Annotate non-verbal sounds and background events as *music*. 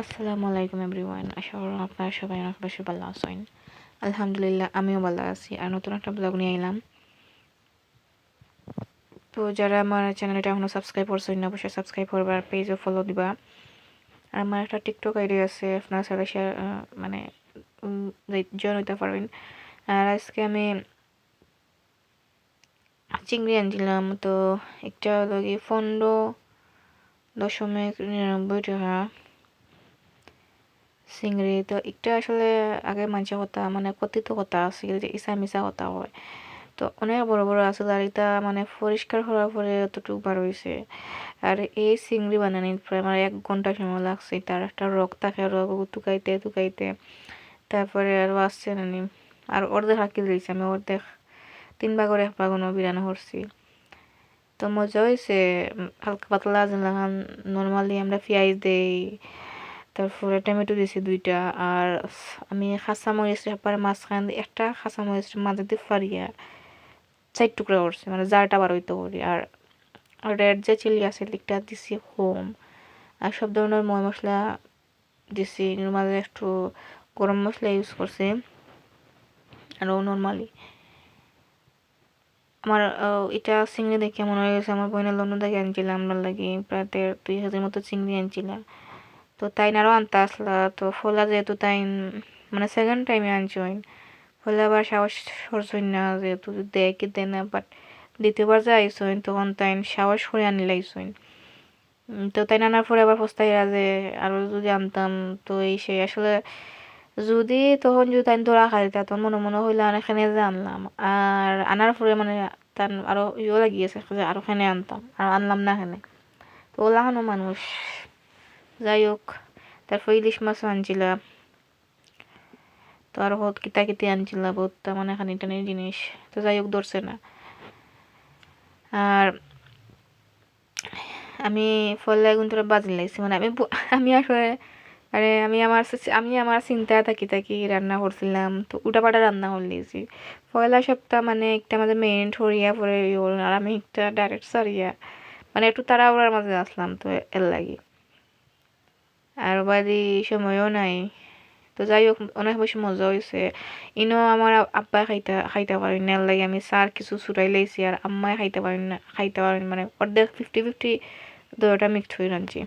আসসালামু আলাইকুম এভরিওয়ান, আশা করি আপনারা সবাই অনেক বেশি ভালো আছেন। আলহামদুলিল্লাহ, আমিও ভালো আছি। আর নতুন একটা ব্লগ নিয়ে এলাম। তো যারা আমার চ্যানেলটা এখনও সাবস্ক্রাইব করছেন না অবশ্যই সাবস্ক্রাইব করবা আর পেজও ফলো দিবা। আর আমার একটা টিকটক আইডি আছে, আপনারা সাথে শেয়ার মানে জয়েন হইতে পারবেন। আর আজকে আমি চিংড়ি আনছিলাম। তো একটা হলো কি, পনেরো দশমিক নিরানব্বই টাকা। চিংড়ি তো একটা আসলে আগে মানুষের কথা মানে কথিত কথা আছিল যে ইসা মিশা কথা হয়। তো অনেক বড় বড় আছিল আর এটা মানে পরিষ্কার হওয়ার পরে অতটুকু বার হয়েছে আর এই চিংড়ি বানানি প্রায় আমার এক ঘণ্টা সময় লাগছে, তার একটা রক থাকে রক টুকাইতে টুকাইতে। তারপরে আরও আসছে নানি আর অর্ধেক হাঁকি দিয়েছে আমি, অর্ধেক। তিন ভাগর এক ভাগনও বিরানো করছি। তো মজা হয়েছে হালকা পাতলা যেন নর্মালি আমরা পেঁয়াজ দেই তারপরে টমেটো দিয়েছি দুইটা, আর আমি খাসা মরিচ পরে মাঝখান একটা খাসা মরিচ মাঝে দিয়ে ফারিয়া চার টুকরা করছি মানে জারটা বার হইতে করি। আর রেড যে চিলি আছে, লিকটা দিছি হোম, আর সব ধরনের ময় মশলা দিছি। মাঝে একটু গরম মশলা ইউজ করছি, আরও নর্মালি আমার এটা চিংড়ি দেখে মনে হয়ে গেছে, আমার বোনের লন্ডন থেকে আনছিলাম, আমরা লাগি প্রায় দেড় দুই হাজার মতো চিংড়ি আনছিলাম। তো তাই আরও আনতে আসলা। তো ফোলা যেহেতু তাই মানে সেকেন্ড টাইমে আনছইন ফলে আবার সাহস করছইন না যেহেতু দেয় কি দেয় না বাট দ্বিতীয়বার যে আইসইন তখন তাই সাহস করে আনি লাইসইন তো তাই আনার পরে আবার পস্তাইরা যে আরও যদি আনতাম, তো এই সে আসলে যদি তখন যদি তাই ধরা খাই তখন মনে মনে হইলে আর এখানে যে আনলাম। আর আনার পরে মানে তার আরও ইয়ে লাগিয়েছে যে আরও এখানে আনতাম, আর আনলাম না এখানে। তো ওলাহানো মানুষ। যাই হোক তারপর ইলিশ মাছও আনছিলাম। তো আর হত কিতা কিতে আনছিল বহুত মানে খানি টানি জিনিস। তো যাই হোক ধরছে না। আর আমি ফলে এখন তোরা বাজি লাগছে মানে আমি *laughs* আমি আসলে মানে আমি আমার আমি আমার চিন্তায় থাকি থাকি রান্না করছিলাম, তো উল্টাপাল্টা রান্না করলিছি পয়লা সপ্তাহ মানে একটা আমাদের মেইন ঠরিয়া পরে আর আমি একটা ডাইরেক্ট সারিয়া মানে একটু ওরার মাঝে আসলাম তো এর লাগি। আর বাদি সময়ও নাই। তো যাই হোক অনেক বেশি মজা হয়েছে ইনো আমার আব্বা খাইতে খাইতে পারেন না লাগে আমি সার কিছু ছুটাই লাইছি আর আম্মাই খাইতে পারি না খাইতে পারেন মানে অর্ধেক ফিফটি ফিফটি দুটা মিক্সড হয়ে রাঁধছি।